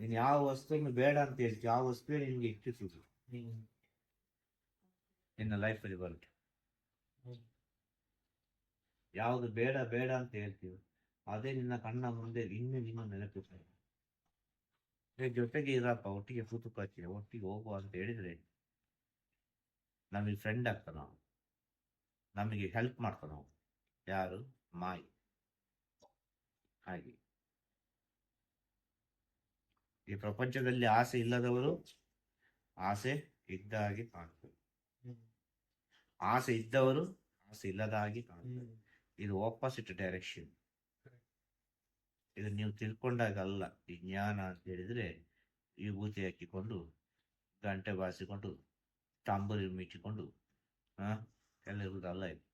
ನೀನು ಯಾವ ವಸ್ತುನು ಬೇಡ ಅಂತ ಹೇಳ್ತೀವಿ ವಸ್ತು ವಸ್ತುವೇ ನಿನ್ಗೆ ಇಚ್ಛಿಸುದು ನಿನ್ನ ಲೈಫಲ್ಲಿ ಬರುತ್ತೆ. ಯಾವುದು ಬೇಡ ಬೇಡ ಅಂತ ಹೇಳ್ತೀವಿ ಅದೇ ನಿನ್ನ ಕಣ್ಣ ಮುಂದೆ ಇನ್ನೂ ನಿಮ್ಮ ನೆನಪಿಸ್ತಾರೆ ಏ, ಜೊತೆಗೆ ಇರಪ್ಪ ಒಟ್ಟಿಗೆ ಕೂತು ಕಚ್ಚಿದೆ ಒಟ್ಟಿಗೆ ಹೋಗುವ ಅಂತ ಹೇಳಿದ್ರೆ ನಮಗೆ ಫ್ರೆಂಡ್ ಆಗ್ತಾನ ನಮಗೆ ಹೆಲ್ಪ್ ಮಾಡ್ತಾನ ಯಾರು? ಮಾಯಿ. ಹಾಗೆ. ಈ ಪ್ರಪಂಚದಲ್ಲಿ ಆಸೆ ಇಲ್ಲದವರು ಆಸೆ ಇದ್ದ ಹಾಗೆ ಕಾಣ್ತಾರೆ ಆಸೆ ಇದ್ದವರು ಆಸೆ ಇಲ್ಲದ ಹಾಗೆ ಕಾಣ್ತಾರೆ ಇದು ಆಪೋಸಿಟ್ ಡೈರೆಕ್ಷನ್ ಇದು ನೀವು ತಿಳ್ಕೊಂಡಾಗ ಅಲ್ಲ ಈ ಜ್ಞಾನ ಅಂತ ಹೇಳಿದ್ರೆ ವಿಭೂತಿ ಹಾಕಿಕೊಂಡು ಗಂಟೆ ಬಾರಿಸಿಕೊಂಡು ತಾಂಬೂರಿ ಮಿಚ್ಚಿಕೊಂಡು ಹಾ ಎಲ್ಲ ಇರುವುದಲ್ಲ ಇದು.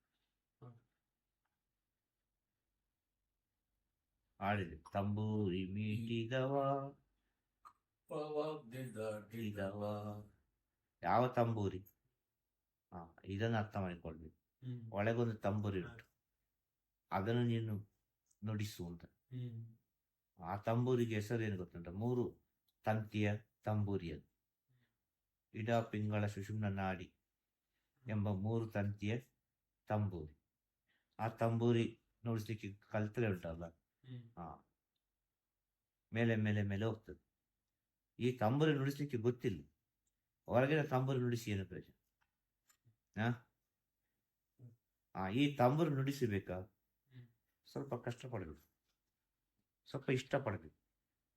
ಆಡಿದೆ. ತಂಬೂರಿ ಮೀಟಿದವ ಮೀಟಿದವ ಯಾವ ತಂಬೂರಿ? ಹಾ ಇದನ್ನು ಅರ್ಥ ಮಾಡಿಕೊಳ್ಬೇಕು. ಒಳಗೊಂದು ತಂಬೂರಿ ಉಂಟು. ಅದನ್ನು ನೀನು ನುಡಿಸು ಅಂತ. ಆ ತಂಬೂರಿಗೆ ಹೆಸರು ಏನು ಗೊತ್ತುಂಟ? ಮೂರು ತಂತಿಯ ತಂಬೂರಿಯದು ಇಡ ಪಿಂಗಳ ಸುಷುಮ್ನ ನಾಡಿ ಎಂಬ ಮೂರು ತಂತಿಯ ತಂಬೂರಿ. ಆ ತಂಬೂರಿ ನುಡಿಸ್ಲಿಕ್ಕೆ ಕಲ್ತರೆ ಉಂಟಲ್ಲ ಹಾ ಮೇಲೆ ಮೇಲೆ ಮೇಲೆ ಹೋಗ್ತದೆ. ಈ ತಂಬೂರಿ ನುಡಿಸ್ಲಿಕ್ಕೆ ಗೊತ್ತಿಲ್ಲ. ಹೊರಗಿನ ತಂಬೂರಿ ನುಡಿಸಿ ಏನು ಪ್ರಯೋಜನ? ಹಾ ಆ ಈ ತಂಬೂರಿ ನುಡಿಸಬೇಕಾ? ಸ್ವಲ್ಪ ಕಷ್ಟಪಡಬೇಕು. ಸ್ವಲ್ಪ ಇಷ್ಟಪಡಬೇಕು.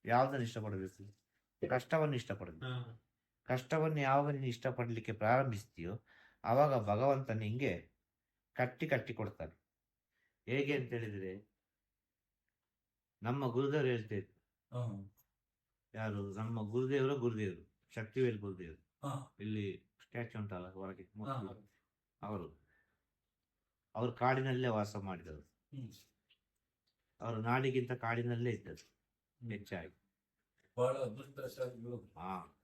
ಯಾವುದನ್ನು ಇಷ್ಟಪಡಬೇಕು? ಕಷ್ಟವನ್ನು ಇಷ್ಟಪಡಬೇಕು. ಕಷ್ಟವನ್ನು ಯಾವಾಗ ನೀನು ಇಷ್ಟಪಡಲಿಕ್ಕೆ ಪ್ರಾರಂಭಿಸ್ತೀಯೋ ಆವಾಗ ಭಗವಂತ ನಿಂಗೆ ಕಟ್ಟಿ ಕಟ್ಟಿ ಕೊಡ್ತಾನೆ. ಹೇಗೆ ಅಂತ ಹೇಳಿದ್ರೆ ನಮ್ಮ ಗುರುದೇವರು ಹೇಳ್ತಾ ಇದ್ರು. ಯಾರು? ನಮ್ಮ ಗುರುದೇವರ ಗುರುದೇವರು. ಶಕ್ತಿವೇಲ್ ಗುರುದೇವರು. ಇಲ್ಲಿ ಸ್ಟ್ಯಾಚು ಉಂಟಲ್ಲ ಹೊರಗೆ? ಅವರು. ಅವರು ಕಾಡಿನಲ್ಲೇ ವಾಸ ಮಾಡಿದರು ಅವರು ನಾಡಿಗಿಂತ ಕಾಡಿನಲ್ಲೇ ಇದ್ದರು. ಹೆಚ್ಚಾಗಿ. ಬಹಳ ಹಾ.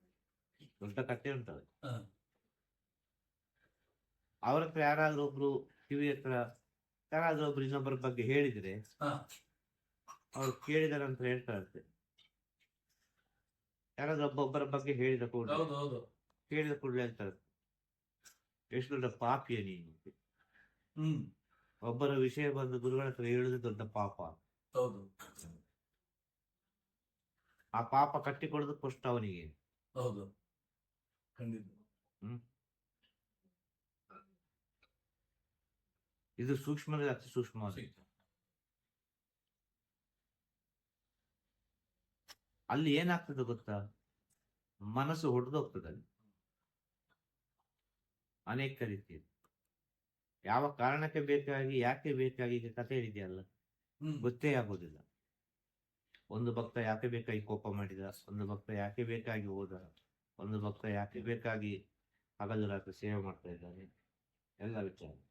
ದೊಡ್ಡ ಕಟ್ಟೆ ಉಂಟದು. ಅವ್ರ ಹತ್ರ ಯಾರಾದ್ರೂ ಒಬ್ರು ಕಿವಿ ಹತ್ರ ಯಾರಾದ್ರೂ ಒಬ್ರು ಇನ್ನೊಬ್ಬರ ಬಗ್ಗೆ ಹೇಳಿದ್ರೆ. ಅವ್ರು ಕೇಳಿದ ನಂತರ ಹೇಳ್ತಾರಂತೆ ಯಾರಾದ್ರೂ ಒಬ್ಬೊಬ್ಬರ ಬಗ್ಗೆ ಹೇಳಿದ ಕೂಡಲೇ ಹೇಳಿದ ಕೂಡಲೇ ಅಂತಾರೆ ಎಷ್ಟು ದೊಡ್ಡ ಪಾಪಿಯ ನೀನು. ಹ್ಮ್. ಒಬ್ಬರ ವಿಷಯ ಬಂದು ಗುರುಗಳ ಹತ್ರ ಹೇಳುದು ದೊಡ್ಡ ಪಾಪ. ಹೌದು. ಆ ಪಾಪ ಕಟ್ಟಿಕೊಡೋದು ಕಷ್ಟ ಅವನಿಗೆ. ಹೌದು. ಖಂಡಿತ. ಇದು ಸೂಕ್ಷ್ಮದಲ್ಲಿ ಅತಿ ಸೂಕ್ಷ್ಮವಾದ ಅಲ್ಲಿ ಏನಾಗ್ತದೆ ಗೊತ್ತಾ? ಮನಸ್ಸು ಹೊಡೆದೋಗ್ತದೆ ಅಲ್ಲಿ. ಅನೇಕ ರೀತಿಯಲ್ಲಿ. ಯಾವ ಕಾರಣಕ್ಕೆ ಬೇಕಾಗಿ ಯಾಕೆ ಬೇಕಾಗಿ ಈಗ ಕಥೆ ಹೇಳಿದೆಯಲ್ಲ? ಗೊತ್ತೇ ಆಗೋದಿಲ್ಲ. ಒಂದು ಭಕ್ತ ಯಾಕೆ ಬೇಕಾಗಿ ಕೋಪ ಮಾಡಿದ? ಒಂದು ಭಕ್ತ ಯಾಕೆ ಬೇಕಾಗಿ ಹೋದ? ಒಂದು ಭಕ್ತ ಯಾಕೆ ಬೇಕಾಗಿ ಹಗಲು ರಾತ್ರಿ ಸೇವೆ ಮಾಡ್ತಾ ಇದ್ದಾನೆ? ಎಲ್ಲ ವಿಚಾರ.